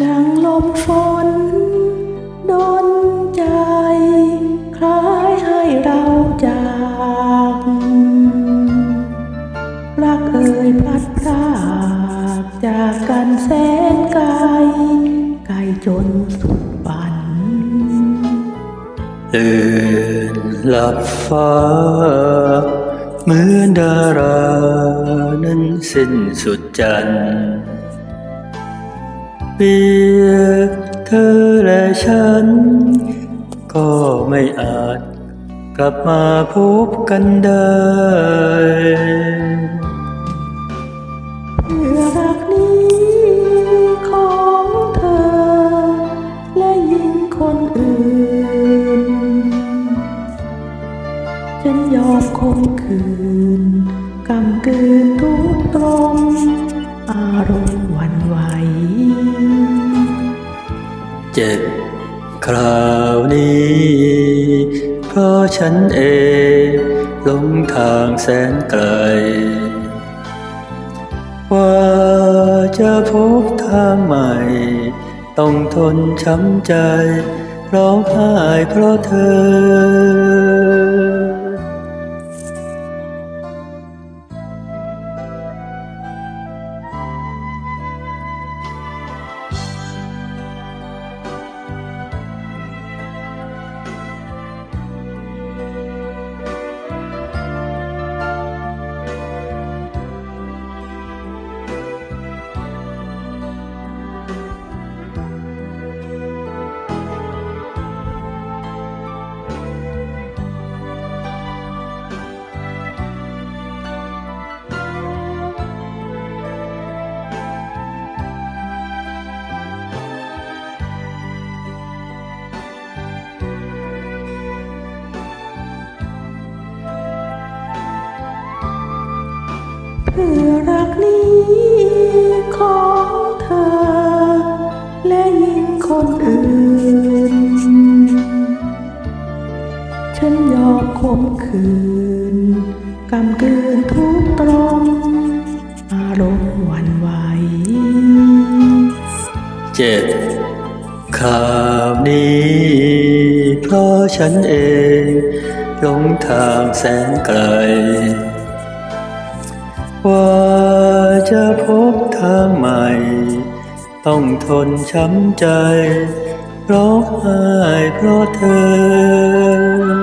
ดังลมฝนดนใจ คล้ายให้เราจาก รักเอ่ยพลัดพรากจากกันแสนไกล ไกลจนสุดฝันตื่นหลับฟ้า เหมือนดารา นั้นสิ้นสุดจันทร์ เพียงเธอและฉัน ก็ไม่อาจกลับมาพบกันได้เพื่อรักนี้ของเธอ และยิ่งคนอื่น ฉันยอมคมคืนกำกืนทุกตรม อารมณ์วันไหวเจ็บคราวนี้เพราะฉันเองหลงทางแสนไกล ว่าจะพบทางใหม่ ต้องทนช้ำใจร้องไห้เพราะเธอ เพื่อรักนี้ของเธอ และยิ่งคนอื่น ฉันยอมคมคืนกำกืนทุกตรมอารมณ์หวันไหวเจ็บข่าวนี้เพราะฉันเองหลงทางแสนไกล ว่าจะพบทางใหม่ ต้องทนช้ำใจ ร้องไห้เพราะเธอ